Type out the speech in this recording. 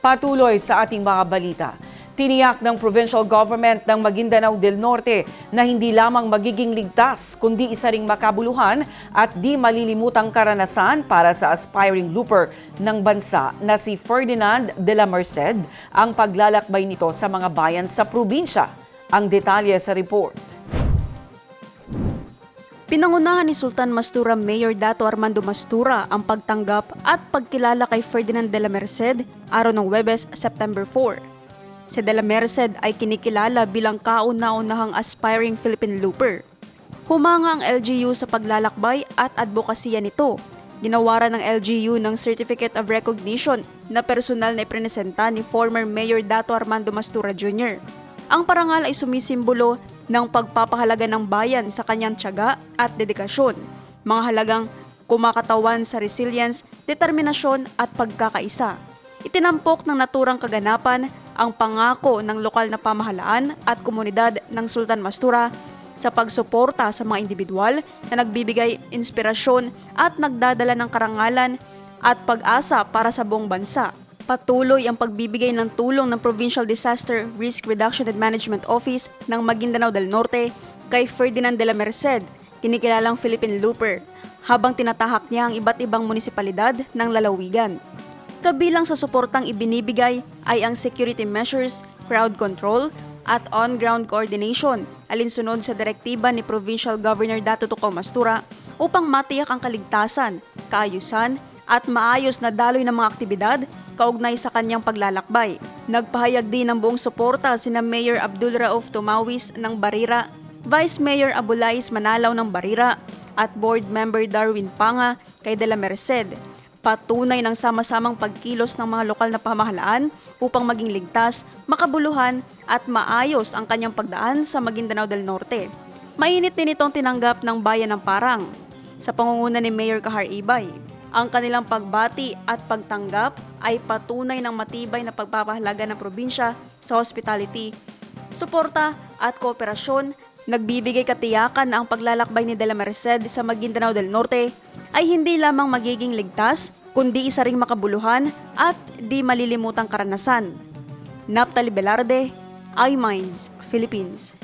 Patuloy sa ating mga balita. Tiniyak ng provincial government ng Maguindanao del Norte na hindi lamang magiging ligtas kundi isa ring makabuluhan at di malilimutang karanasan para sa aspiring looper ng bansa na si Ferdinand de la Merced ang paglalakbay nito sa mga bayan sa probinsya. Ang detalye sa report. Pinangunahan ni Sultan Mastura Mayor Dato Armando Mastura ang pagtanggap at pagkilala kay Ferdinand de la Merced araw ng Webes, September 4. Si de la Merced ay kinikilala bilang kauna-unahang aspiring Philippine looper. Humanga ang LGU sa paglalakbay at advokasya nito. Ginawaran ng LGU ng Certificate of Recognition na personal na ipresenta ni former Mayor Dato Armando Mastura Jr. Ang parangal ay sumisimbolo ng pagpapahalaga ng bayan sa kanyang tiyaga at dedikasyon, mga halagang kumakatawan sa resilience, determinasyon at pagkakaisa. Itinampok ng naturang kaganapan ang pangako ng lokal na pamahalaan at komunidad ng Sultan Mastura sa pagsuporta sa mga individual na nagbibigay inspirasyon at nagdadala ng karangalan at pag-asa para sa buong bansa. Patuloy ang pagbibigay ng tulong ng Provincial Disaster Risk Reduction and Management Office ng Maguindanao del Norte kay Ferdinand de la Merced, kinikilalang Philippine Looper, habang tinatahak niya ang iba't ibang munisipalidad ng lalawigan. Kabilang sa suportang ibinibigay ay ang security measures, crowd control, at on-ground coordination alinsunod sa direktiba ni Provincial Governor Dato Tuco Mastura upang matiyak ang kaligtasan, kaayusan, at maayos na daloy ng mga aktibidad kaugnay sa kanyang paglalakbay. Nagpahayag din ng buong suporta sina Mayor Abdul Rauf Tumawis ng Barira, Vice Mayor Abulais Manalaw ng Barira, at Board Member Darwin Panga kay De La Merced. Patunay ng sama-samang pagkilos ng mga lokal na pamahalaan upang maging ligtas, makabuluhan at maayos ang kanyang pagdaan sa Maguindanao del Norte. Mainit din itong tinanggap ng bayan ng Parang sa pangunguna ni Mayor Kahar Ibay. Ang kanilang pagbati at pagtanggap ay patunay ng matibay na pagpapahalaga ng probinsya sa hospitality, suporta at kooperasyon. Nagbibigay katiyakan na ang paglalakbay ni De La Merced sa Maguindanao del Norte ay hindi lamang magiging ligtas, kundi isa ring makabuluhan at di malilimutang karanasan. Naptali Velarde, iMinds, Philippines.